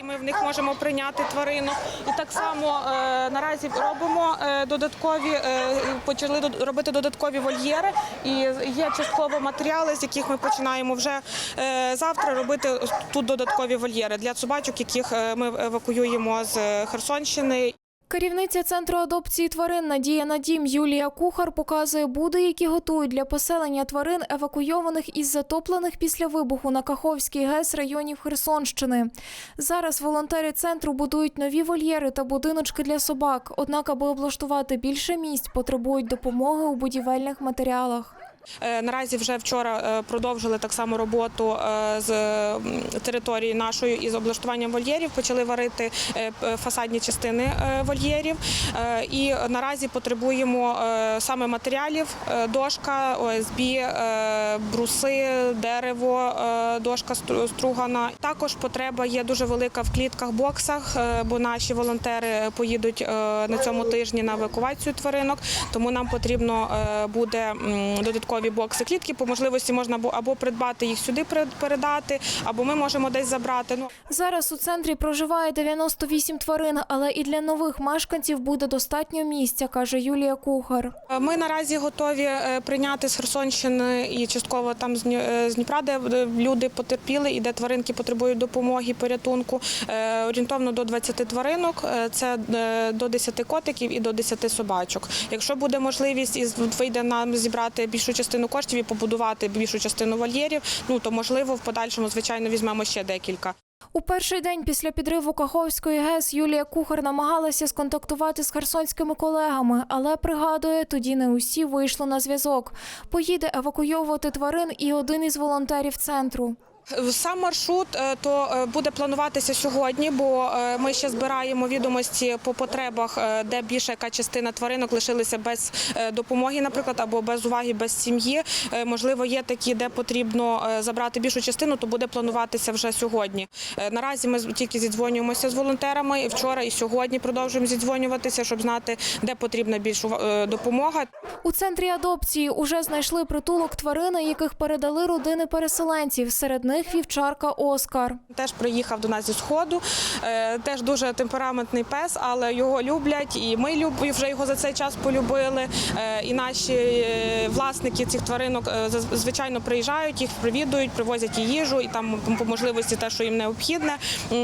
І ми в них можемо прийняти тварину. І так само е, наразі робимо е, додаткові, е, почали робити додаткові вольєри. І є частково матеріали, з яких ми починаємо вже завтра робити тут додаткові вольєри для собачок, яких ми евакуюємо з Херсонщини. Керівниця центру адопції тварин Надія Надім Юлія Кухар показує буди, які готують для поселення тварин, евакуйованих із затоплених після вибуху на Каховський ГЕС районів Херсонщини. Зараз волонтери центру будують нові вольєри та будиночки для собак. Однак, аби облаштувати більше місць, потребують допомоги у будівельних матеріалах. Е, Наразі вже вчора е, продовжили так само роботу е, з території нашої із облаштуванням вольєрів. Почали варити фасадні частини вольєрів. І наразі потребуємо саме матеріалів: дошка, ОСБ, бруси, дерево, дошка стругана. Також потреба є дуже велика в клітках, боксах, бо наші волонтери поїдуть на цьому тижні на евакуацію тваринок. Тому нам потрібно буде м, додаткові бокси клітки. По можливості можна або- придбати їх сюди, перед- передати, або ми можемо десь забрати. Ну Зараз у центрі проживає 98 тварин, але і для нових мешканців буде достатньо місця, каже Юлія Кухар. Ми наразі готові е, прийняти з Херсонщини і частково там з е, Дніпра, де люди потерпіли і де тваринки потребують допомоги, порятунку. Е, Орієнтовно до 20 тваринок, це до 10 котиків і до 10 собачок. Якщо буде можливість і вийде нам зібрати більшу частину коштів і побудувати більшу частину вольєрів, ну то можливо в подальшому, звичайно, візьмемо ще декілька. У перший день після підриву Каховської ГЕС Юлія Кухар намагалася сконтактувати з херсонськими колегами, але пригадує, тоді не усі вийшли на зв'язок. Поїде евакуйовувати тварин і один із волонтерів центру. Сам маршрут е, то е, буде плануватися сьогодні, бо е, ми ще збираємо відомості по потребах, де більша яка частина тваринок лишилися без допомоги, наприклад, або без уваги, без сім'ї. Можливо, є такі, де потрібно забрати більшу частину, то буде плануватися вже сьогодні. Наразі ми тільки зідзвонюємося з волонтерами. і Вчора і сьогодні продовжуємо зідзвонюватися, щоб знати, де потрібна більша допомога. У центрі адопції уже знайшли притулок тварини, яких передали родини переселенців. Серед них вівчарка Оскар. Теж приїхав до нас зі сходу. Е, Теж дуже темпераментний пес, але його люблять, і ми люб- вже його за цей час полюбили. Е, І наші е, власники цих тваринок звичайно приїжджають, їх привідують, привозять і їжу, і там по можливості те, що їм необхідне.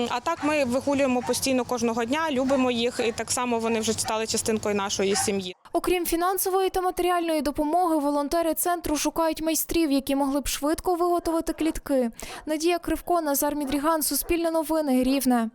А так ми вигулюємо постійно кожного дня, любимо їх, і так само вони вже стали частинкою нашої сім'ї. Окрім фінансової та матеріальної допомоги, волонтери центру шукають майстрів, які могли б швидко виготовити клітки. Надія Кривко, Назар Мідріган, Суспільне новини, Рівне.